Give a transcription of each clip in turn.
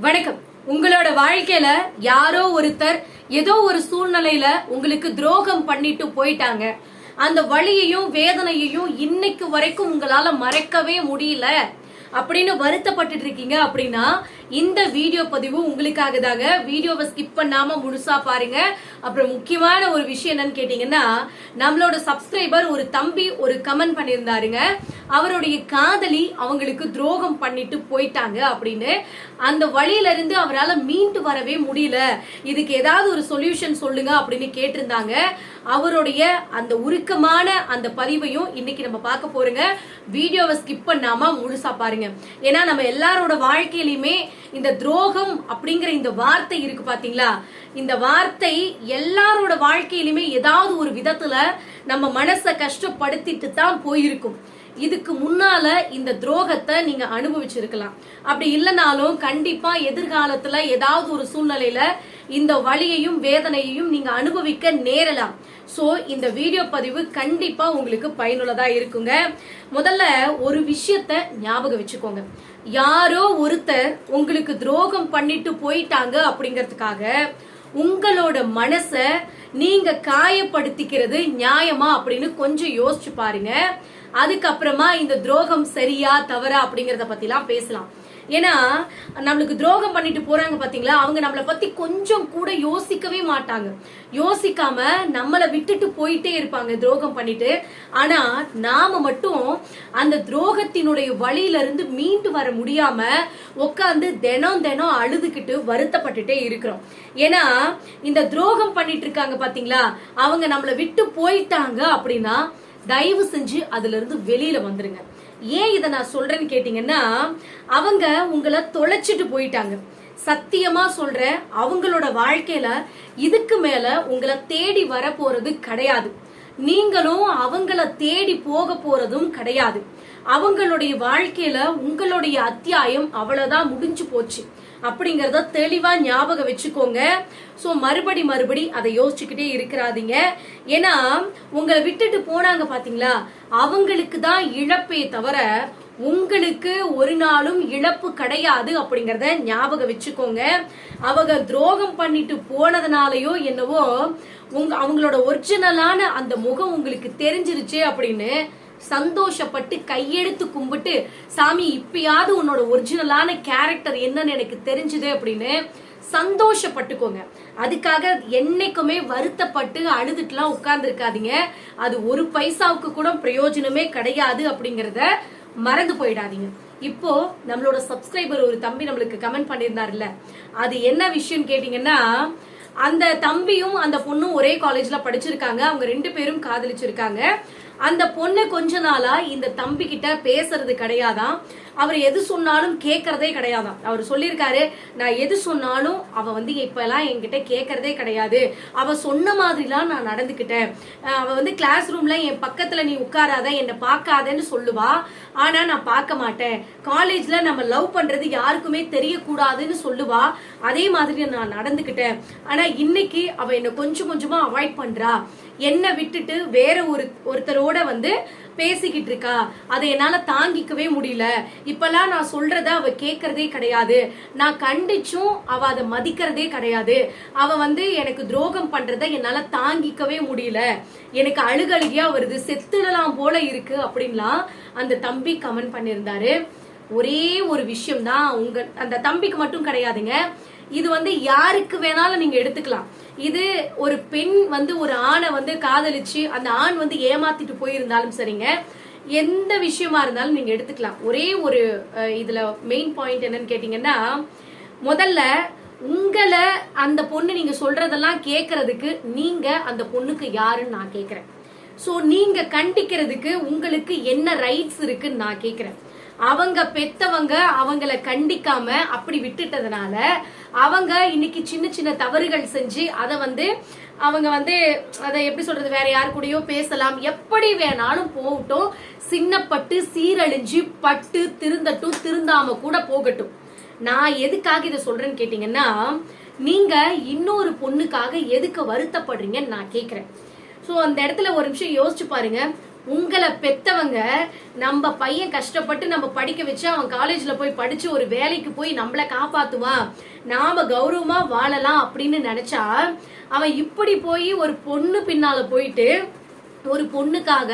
வணக்கம். உங்களோட வாழ்க்கையில யாரோ ஒருத்தர் ஏதோ ஒரு சூழ்நிலையில உங்களுக்கு துரோகம் பண்ணிட்டு போயிட்டாங்க. அந்த வழியையும் வேதனையையும் இன்னைக்கு வரைக்கும் உங்களால மறக்கவே முடியல. அப்படின்னு வருத்தப்பட்டுட்டு இருக்கீங்க அப்படின்னா இந்த வீடியோ பதிவு உங்களுக்காக தாங்க வீடியோவை ஸ்கிப் பண்ணாம முழுசா பாருங்க. அப்புறம் முக்கியமான ஒரு விஷயம் என்னன்னு கேட்டீங்கன்னா நம்மளோட சப்ஸ்கிரைபர் ஒரு தம்பி ஒரு கமெண்ட் பண்ணியிருந்தாருங்க. அவருடைய காதலி அவங்களுக்கு துரோகம் பண்ணிட்டு போயிட்டாங்க அப்படின்னு. அந்த வழியில இருந்து அவரால் மீண்டு வரவே முடியல. இதுக்கு ஏதாவது ஒரு சொல்யூஷன் சொல்லுங்க அப்படின்னு கேட்டிருந்தாங்க. அவருடைய அந்த உருக்கமான அந்த பதிவையும் இன்னைக்கு நம்ம பார்க்க போறோங்க. வீடியோவை ஸ்கிப் பண்ணாம முழுசா பாருங்க. ஏன்னா நம்ம எல்லாரோட வாழ்க்கையிலுமே இந்த துரோகம் அப்படிங்கிற இந்த வார்த்தை இருக்கு பாத்தீங்களா? இந்த வார்த்தை எல்லாரோட வாழ்க்கையிலுமே ஏதாவது ஒரு விதத்துல நம்ம மனசை கஷ்டப்படுத்திட்டு தான் போயிருக்கும். இதுக்கு முன்னால இந்த துரோகத்தை நீங்க அனுபவிச்சிருக்கலாம். அப்படி இல்லைனாலும் கண்டிப்பா எதிர்காலத்துல ஏதாவது ஒரு சூழ்நிலையில இந்த வலியையும் வேதனையையும் நீங்க அனுபவிக்க நேரலாம். சோ இந்த வீடியோ பதிவு கண்டிப்பா உங்களுக்கு பயனுள்ளதா இருக்குங்க. முதல்ல ஒரு விஷயத்த ஞாபகம் வச்சுக்கோங்க. யாரோ ஒருத்தர் உங்களுக்கு துரோகம் பண்ணிட்டு போயிட்டாங்க அப்படிங்கறதுக்காக உங்களோட மனச நீங்க காயப்படுத்திக்கிறது நியாயமா அப்படின்னு கொஞ்சம் யோசிச்சு பாருங்க. அதுக்கப்புறமா இந்த துரோகம் சரியா தவறா அப்படிங்கறத பத்திலாம் பேசலாம். ஏன்னா நம்மளுக்கு துரோகம் பண்ணிட்டு போறாங்க பாத்தீங்களா? அவங்க நம்மளை பத்தி கொஞ்சம் கூட யோசிக்கவே மாட்டாங்க. யோசிக்காம நம்மளை விட்டுட்டு போயிட்டே இருப்பாங்க துரோகம் பண்ணிட்டு. ஆனா நாம மட்டும் அந்த துரோகத்தினுடைய வழியில இருந்து மீண்டு வர முடியாம உட்காந்து தினம் தினம் அழுதுகிட்டு வருத்தப்பட்டுட்டே இருக்கிறோம். ஏன்னா இந்த துரோகம் பண்ணிட்டு இருக்காங்க பாத்தீங்களா? அவங்க நம்மளை விட்டு போயிட்டாங்க அப்படின்னா தயவு செஞ்சு அதுல இருந்து வெளியில வந்துருங்க. ஏன் இதை நான் சொல்றேன்னு கேட்டீங்கன்னா அவங்க உங்களை தொலைச்சிட்டு போயிட்டாங்க. சத்தியமா சொல்றேன் அவங்களோட வாழ்க்கையில இதுக்கு மேல உங்களை தேடி வர போறது கிடையாது. நீங்களும் அவங்கள தேடி போக போறதும் கிடையாது. அவங்களுடைய வாழ்க்கையில உங்களுடைய அத்தியாயம் அவ்வளவுதான் முடிஞ்சு போச்சு. அப்படிங்கறத தெளிவா ஞாபகம் வச்சுக்கோங்க. சோ மறுபடி மறுபடி அதை யோசிச்சுக்கிட்டே இருக்கிறாதீங்க. ஏன்னா உங்களை விட்டுட்டு போனாங்க பாத்தீங்களா? அவங்களுக்கு தான் இழப்பே தவிர உங்களுக்கு ஒரு நாளும் இழப்பு கிடையாது அப்படிங்கறத ஞாபகம் வச்சுக்கோங்க. அவங்க துரோகம் பண்ணிட்டு போனதுனாலயோ என்னவோ உங்க அவங்களோட ஒரிஜினலான அந்த முகம் உங்களுக்கு தெரிஞ்சிருச்சு அப்படின்னு சந்தோஷப்பட்டு கையெடுத்து கும்பிட்டு சாமி இப்பயாவது உன்னோட ஒரிஜினலான கேரக்டர் என்னன்னு எனக்கு தெரிஞ்சுது அப்படின்னு சந்தோஷப்பட்டுக்கோங்க. அதுக்காக என்னைக்குமே வருத்தப்பட்டு அழுதுட்டுலாம் உட்கார்ந்துருக்காதீங்க. அது ஒரு பைசாவுக்கு கூட பிரயோஜனமே கிடையாது அப்படிங்கிறத மறந்து போயிடாதீங்க. இப்போ நம்மளோட சப்ஸ்கிரைபர் ஒரு தம்பி நம்மளுக்கு கமெண்ட் பண்ணியிருந்தாருல்ல. அது என்ன விஷயம் கேட்டீங்கன்னா அந்த தம்பியும் அந்த பொண்ணும் ஒரே காலேஜ்ல படிச்சிருக்காங்க. அவங்க ரெண்டு பேரும் காதலிச்சிருக்காங்க. அந்த பொண்ணு கொஞ்ச நாளா இந்த தம்பி கிட்ட பேசுறது கிடையாதான் அவர் எது சொன்னாலும் கேட்கறதே கிடையாதான். அவர் சொல்லியிருக்காரு நான் எது சொன்னாலும் அவ வந்து இப்பெல்லாம் என்கிட்ட கேட்கறதே கிடையாது. அவ சொன்ன மாதிரிலாம் நான் நடந்துக்கிட்டேன். அவ வந்து கிளாஸ் ரூம்ல என் பக்கத்துல நீ உட்காராத என்னை பார்க்காதன்னு சொல்லுவா. ஆனா நான் பார்க்க மாட்டேன். காலேஜ்ல நம்ம லவ் பண்றது யாருக்குமே தெரியக்கூடாதுன்னு சொல்லுவா. அதே மாதிரி நான் நடந்துக்கிட்டேன். ஆனா இன்னைக்கு அவ என்னை கொஞ்சம் கொஞ்சமா அவாய்ட் பண்றா. என்ன விட்டுட்டு வேற ஒரு ஒருத்தரோட வந்து பேசிக்கிட்டு இருக்கா. அதை என்னால தாங்கிக்கவே முடியல. இப்பெல்லாம் நான் சொல்றத அவ கேக்குறதே கிடையாது. நான் கண்டிச்சும் அவ அதை மதிக்கிறதே கிடையாது. அவ வந்து எனக்கு துரோகம் பண்றத என்னால தாங்கிக்கவே முடியல. எனக்கு அழுகழுகியா வருது செத்துடலாம் போல இருக்கு அப்படின்லாம் அந்த தம்பி கமெண்ட் பண்ணியிருந்தாரு. ஒரே ஒரு விஷயம் தான் உங்க அந்த தம்பிக்கு மட்டும் கிடையாதுங்க. இது வந்து யாருக்கு வேணாலும் நீங்க எடுத்துக்கலாம். இது ஒரு பெண் வந்து ஒரு ஆணை வந்து காதலிச்சு அந்த ஆண் வந்து ஏமாத்திட்டு போயிருந்தாலும் சரிங்க. எந்த விஷயமா இருந்தாலும் நீங்க எடுத்துக்கலாம். ஒரே ஒரு இதுல மெயின் பாயிண்ட் என்னன்னு கேட்டீங்கன்னா முதல்ல உங்களை அந்த பொண்ணு நீங்க சொல்றதெல்லாம் கேட்கறதுக்கு நீங்க அந்த பொண்ணுக்கு யாருன்னு நான் கேட்கறேன் சோ நீங்க கண்டிக்கிறதுக்கு உங்களுக்கு என்ன ரைட்ஸ் இருக்குன்னு நான் கேட்கறேன் அவங்க பெத்தவங்க அவங்கள கண்டிக்காம அப்படி விட்டுட்டதுனால அவங்க இன்னைக்கு சின்ன சின்ன தவறுகள் செஞ்சு அதை வந்து அவங்க வந்து அதை எப்படி சொல்றது வேற யார் கூடயோ பேசலாம். எப்படி வேணாலும் போகட்டும். சின்னப்பட்டு சீரழிஞ்சு பட்டு திருந்தட்டும் திருந்தாம கூட போகட்டும். நான் எதுக்காக இதை சொல்றேன்னு கேட்டீங்கன்னா நீங்க இன்னொரு பொண்ணுக்காக எதுக்கு வருத்தப்படுறீங்கன்னு நான் கேக்குறேன். ஸோ அந்த இடத்துல ஒரு நிமிஷம் யோசிச்சு பாருங்க. உங்களை பெத்தவங்க நம்ம பையன் கஷ்டப்பட்டு நம்ம படிக்க வச்சு அவன் காலேஜ்ல போய் படிச்சு ஒரு வேலைக்கு போய் நம்மளை காப்பாத்துவான். நாம கௌரவமா வாழலாம் அப்படின்னு நினைச்சா அவன் இப்படி போய் ஒரு பொண்ணு பின்னால போயிட்டு ஒரு பொண்ணுக்காக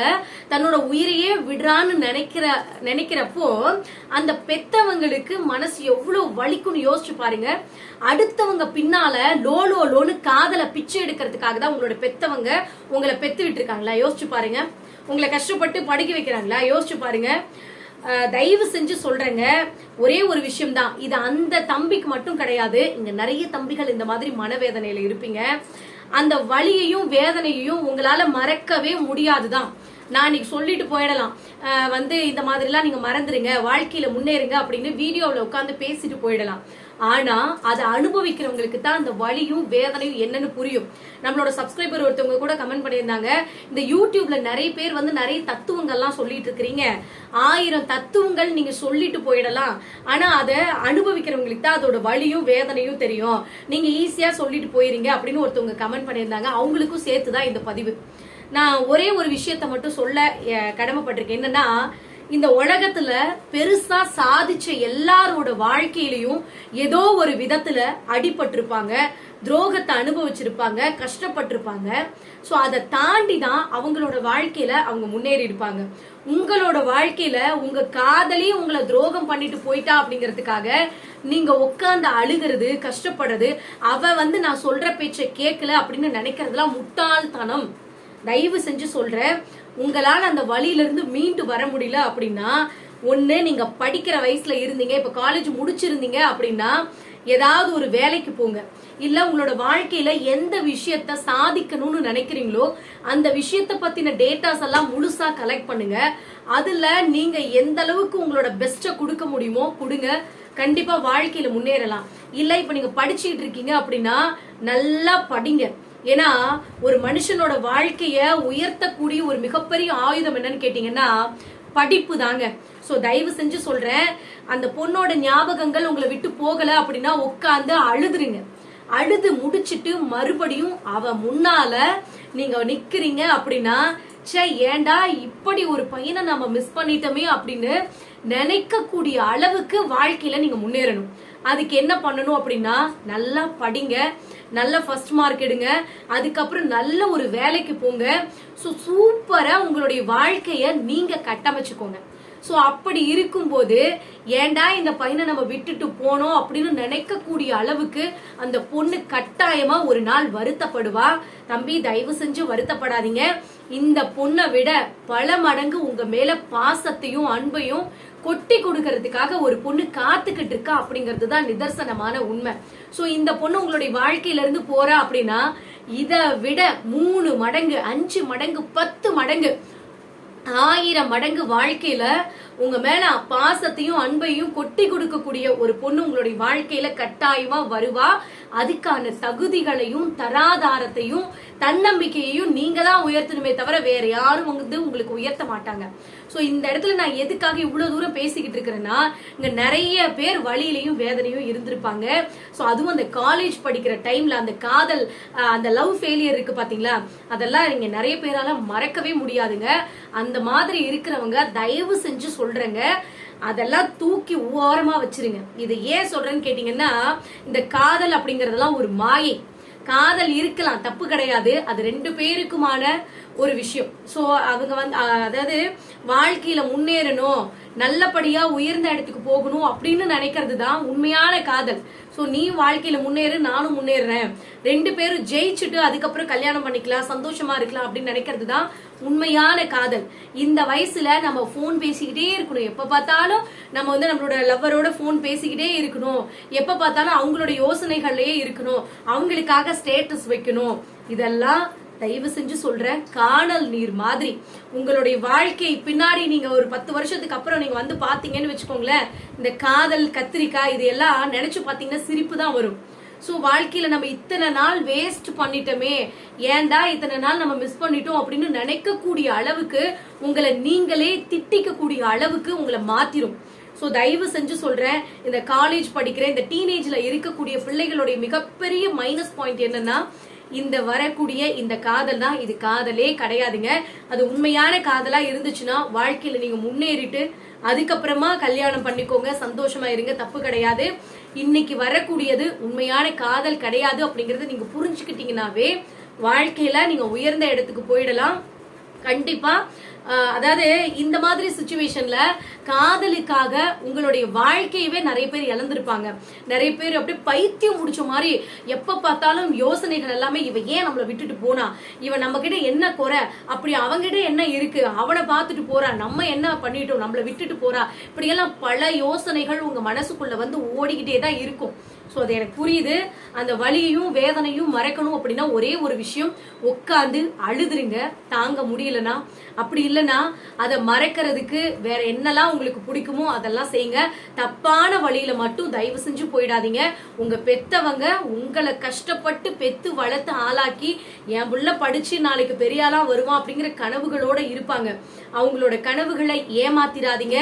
தன்னோட உயிரையே விடுறான்னு நினைக்கிற நினைக்கிறப்போ அந்த பெத்தவங்களுக்கு மனசு எவ்வளவு வலிக்கும்னு யோசிச்சு பாருங்க. அடுத்தவங்க பின்னால லோ லோ லோன்னு காதல பிச்சை எடுக்கிறதுக்காக தான் உங்களோட பெத்தவங்க உங்களை பெத்துக்கிட்டு விட்டுருக்காங்களா யோசிச்சு பாருங்க. உங்களை கஷ்டப்பட்டு படிக்க வைக்கிறாங்களா? யோசிச்சு பாருங்க. அஹ் தயவு செஞ்சு சொல்றேங்க. ஒரே ஒரு விஷயம் தான் இது அந்த தம்பிக்கு மட்டும் கிடையாது. இங்க நிறைய தம்பிகள் இந்த மாதிரி மனவேதனையில இருப்பீங்க. அந்த வழியையும் வேதனையையும் உங்களால மறக்கவே முடியாதுதான். நான் இன்னைக்கு சொல்லிட்டு போயிடலாம். வந்து இந்த மாதிரிலாம் நீங்க மறந்துருங்க வாழ்க்கையில முன்னேறுங்க அப்படின்னு வீடியோவில் உட்காந்து பேசிட்டு போயிடலாம். ஆனா அதை அனுபவிக்கிறவங்களுக்கு தான் அந்த வலியும் வேதனையும் என்னன்னு புரியும். நம்மளோட சப்ஸ்கிரைபர் ஒருத்தவங்க கூட கமெண்ட் பண்ணியிருந்தாங்க இந்த யூடியூப்ல நிறைய பேர் வந்து நிறைய தத்துவங்கள்லாம் சொல்லிட்டு இருக்கிறீங்க. ஆயிரம் தத்துவங்கள் நீங்க சொல்லிட்டு போயிடலாம். ஆனா அதை அனுபவிக்கிறவங்களுக்கு தான் அதோட வழியும் வேதனையும் தெரியும். நீங்க ஈஸியா சொல்லிட்டு போயிருங்க அப்படின்னு ஒருத்தவங்க கமெண்ட் பண்ணியிருந்தாங்க. அவங்களுக்கும் சேர்த்து தான் இந்த பதிவு. நான் ஒரே ஒரு விஷயத்த மட்டும் சொல்ல கடமைப்பட்டிருக்கேன். என்னன்னா இந்த உலகத்துல பெருசா சாதிச்ச எல்லாரோட வாழ்க்கையிலயும் ஏதோ ஒரு விதத்துல அடிபட்டிருப்பாங்க துரோகத்தை அனுபவிச்சிருப்பாங்க கஷ்டப்பட்டிருப்பாங்க. ஸோ அதை தாண்டி தான் அவங்களோட வாழ்க்கையில அவங்க முன்னேறி இருப்பாங்க. உங்களோட வாழ்க்கையில உங்க காதலி உங்களை துரோகம் பண்ணிட்டு போயிட்டா அப்படிங்கிறதுக்காக நீங்க உட்காந்து அழுகிறது கஷ்டப்படுறது அவ வந்து நான் சொல்ற பேச்சை கேட்கல அப்படின்னு நினைக்கிறதுலாம் முட்டாள்தனம். தயவு செஞ்சு சொல்றேன். உங்களால் அந்த வழியிலேருந்து மீண்டு வர முடியல அப்படின்னா ஒன்று நீங்கள் படிக்கிற வயசில் இருந்தீங்க இப்போ காலேஜ் முடிச்சிருந்தீங்க அப்படின்னா ஏதாவது ஒரு வேலைக்கு போங்க. இல்ல உங்களோட வாழ்க்கையில எந்த விஷயத்த சாதிக்கணும்னு நினைக்கிறீங்களோ அந்த விஷயத்த பத்தின டேட்டாஸ் எல்லாம் முழுசா கலெக்ட் பண்ணுங்க. அதுல நீங்க எந்த அளவுக்கு உங்களோட பெஸ்ட்டை கொடுக்க முடியுமோ கொடுங்க. கண்டிப்பா வாழ்க்கையில முன்னேறலாம். இல்ல இப்ப நீங்க படிச்சுட்டு இருக்கீங்க அப்படின்னா நல்லா படிங்க. ஏன்னா ஒரு மனுஷனோட வாழ்க்கைய உயர்த்தக்கூடிய ஒரு மிகப்பெரிய ஆயுதம் என்னன்னு கேட்டீங்கன்னா படிப்பு தாங்க சோ தயவு செஞ்சு சொல்றேன் அந்த பொண்ணோட ஞாபகங்கள் உங்களை விட்டு போகல அப்படின்னா உட்காந்து அழுதுருங்க. அழுது முடிச்சிட்டு மறுபடியும் அவ முன்னால நீங்க நிக்கிறீங்க அப்படின்னா ச்சே ஏன்டா இப்படி ஒரு பையனை நம்ம மிஸ் பண்ணிட்டோமே அப்படின்னு நினைக்கக்கூடிய அளவுக்கு வாழ்க்கையில நீங்க முன்னேறணும். அதுக்கு என்ன பண்ணணும் அப்படின்னா நல்லா படிங்க நல்ல ஃபர்ஸ்ட் மார்க் எடுங்க அதுக்கப்புறம் நல்ல ஒரு வேலைக்கு போங்க. ஸோ சூப்பராக உங்களுடைய வாழ்க்கையை நீங்கள் கட்டமைச்சுக்கோங்க. ஸோ அப்படி இருக்கும்போது ஏன்டா இந்த பையனை நம்ம விட்டுட்டு போனோம் அப்படின்னு நினைக்கக்கூடிய அளவுக்கு அந்த பொண்ணு கட்டாயமா ஒரு நாள் வருத்தப்படுவா. தம்பி தயவு செஞ்சு வருத்தப்படாதீங்க. இந்த பொண்ணை விட பல மடங்கு உங்க மேல பாசத்தையும் அன்பையும் கொட்டி கொடுக்கறதுக்காக ஒரு பொண்ணு காத்துக்கிட்டு இருக்கா அப்படிங்கிறது தான் நிதர்சனமான உண்மை. ஸோ இந்த பொண்ணு உங்களுடைய வாழ்க்கையில இருந்து போறா அப்படின்னா இதை விட மூணு மடங்கு அஞ்சு மடங்கு பத்து மடங்கு ஆயிரம் மடங்கு வாழ்க்கையில உங்க மேல பாசத்தையும் அன்பையும் கொட்டி கொடுக்கக்கூடிய ஒரு பொண்ணு உங்களுடைய வாழ்க்கையில கட்டாயமா வருவா. அதுக்கான தகுதிகளையும் தராதாரத்தையும் தன்னம்பிக்கையையும் நீங்க தான் உயர்த்தணுமே தவிர வேற யாரும் வந்து உங்களுக்கு உயர்த்த மாட்டாங்க. ஸோ இந்த இடத்துல நான் எதுக்காக இவ்வளோ தூரம் பேசிக்கிட்டு இருக்கிறேன்னா இங்கே நிறைய பேர் வழியிலையும் வேதனையும் இருந்திருப்பாங்க. ஸோ அதுவும் அந்த காலேஜ் படிக்கிற டைம்ல அந்த காதல் அந்த லவ் ஃபெயிலியர் இருக்கு பார்த்தீங்களா அதெல்லாம் இங்க நிறைய பேரால மறக்கவே முடியாதுங்க. அந்த மாதிரி இருக்கிறவங்க தயவு செஞ்சு சொல்றேங்க. அதெல்லாம் தூக்கி ஓரமா வச்சிருங்க. இது ஏன் சொல்றேன்னு கேட்டீங்கன்னா இந்த காதல் அப்படிங்கறதெல்லாம் ஒரு மாயை. காதல் இருக்கலாம் தப்பு கிடையாது. அது ரெண்டு பேருக்குமான ஒரு விஷயம். சோ அவங்க வந்து அதாவது வாழ்க்கையில முன்னேறணும் நல்லபடியா உயர்ந்த இடத்துக்கு போகணும் அப்படின்னு நினைக்கிறது தான் உண்மையான காதல். சோ நீ வாழ்க்கையில முன்னேறு நானும் முன்னேறுறேன் ரெண்டு பேரும் ஜெயிச்சுட்டு அதுக்கப்புறம் கல்யாணம் பண்ணிக்கலாம் சந்தோஷமா இருக்கலாம் அப்படின்னு நினைக்கிறது தான் உண்மையான காதல். இந்த வயசுல நம்ம ஃபோன் பேசிக்கிட்டே இருக்கணும். எப்ப பார்த்தாலும் நம்ம வந்து நம்மளோட லவ்வரோட ஃபோன் பேசிக்கிட்டே இருக்கணும். எப்ப பார்த்தாலும் அவங்களோட யோசனைகள்லயே இருக்கணும். அவங்களுக்காக ஸ்டேட்டஸ் வைக்கணும். இதெல்லாம் தயவு செஞ்சு சொல்றேன் காணல் நீர் மாதிரி. உங்களுடைய வாழ்க்கை பின்னாடி நீங்க ஒரு பத்து வருஷத்துக்கு அப்புறம் நீங்க வந்து பாத்தீங்கன்னு வச்சுக்கோங்களேன் இந்த காதல் கத்திரிக்காய் இது எல்லாம் நினைச்சு பாத்தீங்கன்னா சிரிப்பு தான் வரும். ஸோ வாழ்க்கையில நம்ம இத்தனை நாள் வேஸ்ட் பண்ணிட்டோமே ஏன்டா இத்தனை நாள் நம்ம மிஸ் பண்ணிட்டோம் அப்படின்னு நினைக்கக்கூடிய அளவுக்கு உங்களை நீங்களே திட்டிக்கக்கூடிய அளவுக்கு உங்களை மாத்திரும். ஸோ தயவு செஞ்சு சொல்றேன் இந்த காலேஜ் படிக்கிற இந்த டீனேஜ்ல இருக்கக்கூடிய பிள்ளைகளுடைய மிகப்பெரிய மைனஸ் பாயிண்ட் என்னன்னா இந்த வரக்கூடிய இந்த காதல் தான். இது காதலே கிடையாதுங்க. அது உண்மையான காதலா இருந்துச்சுன்னா வாழ்க்கையில நீங்க முன்னேறிட்டு அதுக்கப்புறமா கல்யாணம் பண்ணிக்கோங்க. சந்தோஷமா இருங்க. தப்பு கிடையாது. இன்னைக்கு வரக்கூடியது உண்மையான காதல் கிடையாது அப்படிங்கறத நீங்க புரிஞ்சுக்கிட்டீங்கன்னாவே வாழ்க்கையில நீங்க உயர்ந்த இடத்துக்கு போயிடலாம். கண்டிப்பா அதாவது இந்த மாதிரி சுச்சுவேஷன்ல காதலுக்காக உங்களுடைய வாழ்க்கையவே நிறைய பேர் இழந்திருப்பாங்க. நிறைய பேர் அப்படியே பைத்தியம் முடிச்ச மாதிரி எப்ப பார்த்தாலும் யோசனைகள் எல்லாமே இவ ஏன் நம்மளை விட்டுட்டு போனா? இவன் நம்ம கிட்ட என்ன குறை? அப்படி அவங்கிட்ட என்ன இருக்கு? அவனை பார்த்துட்டு போறா. நம்ம என்ன பண்ணிட்டோம்? நம்மளை விட்டுட்டு போறா? இப்படியெல்லாம் பல யோசனைகள் உங்க மனசுக்குள்ள வந்து ஓடிக்கிட்டே தான் இருக்கும். ஸோ அது எனக்கு புரியுது. அந்த வலியையும் வேதனையும் மறைக்கணும் அப்படின்னா ஒரே ஒரு விஷயம். உட்காந்து அழுதுருங்க. தாங்க முடியலனா. அப்படி இல்லைன்னா அதை மறைக்கிறதுக்கு வேற என்னெல்லாம் உங்களுக்கு பிடிக்குமோ அதெல்லாம் செய்யுங்க. தப்பான வழியில மட்டும் தயவு செஞ்சு போயிடாதீங்க. உங்க பெத்தவங்க உங்களை கஷ்டப்பட்டு பெத்து வளர்த்து ஆளாக்கி என் புள்ள படிச்சு நாளைக்கு பெரிய வருவான் அப்படிங்கிற கனவுகளோட இருப்பாங்க. அவங்களோட கனவுகளை ஏமாத்திராதீங்க.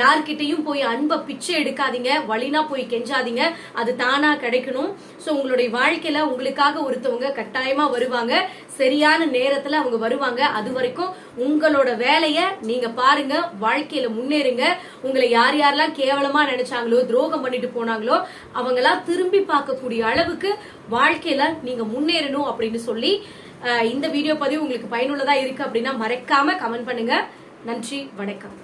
யார்கிட்டையும் போய் அன்பை பிச்சை எடுக்காதீங்க. வழினா போய் கெஞ்சாதீங்க. அது தான் கிடைக்கணும். ஸோ உங்களுடைய வாழ்க்கையில உங்களுக்காக ஒருத்தவங்க கட்டாயமா வருவாங்க. சரியான நேரத்துல அவங்க வருவாங்க. அது வரைக்கும் உங்களோட வேலைய நீங்க பாருங்க. வாழ்க்கையில முன்னேறுங்க. உங்களை யார் யாரெல்லாம் கேவலமா நினைச்சாங்களோ துரோகம் பண்ணிட்டு போனாங்களோ அவங்களாம் திரும்பி பார்க்கக்கூடிய அளவுக்கு வாழ்க்கையில நீங்க முன்னேறணும் அப்படின்னு சொல்லி இந்த வீடியோ பதிவு உங்களுக்கு பயனுள்ளதா இருக்கு அப்படின்னா மறக்காம கமெண்ட் பண்ணுங்க. நன்றி வணக்கம்.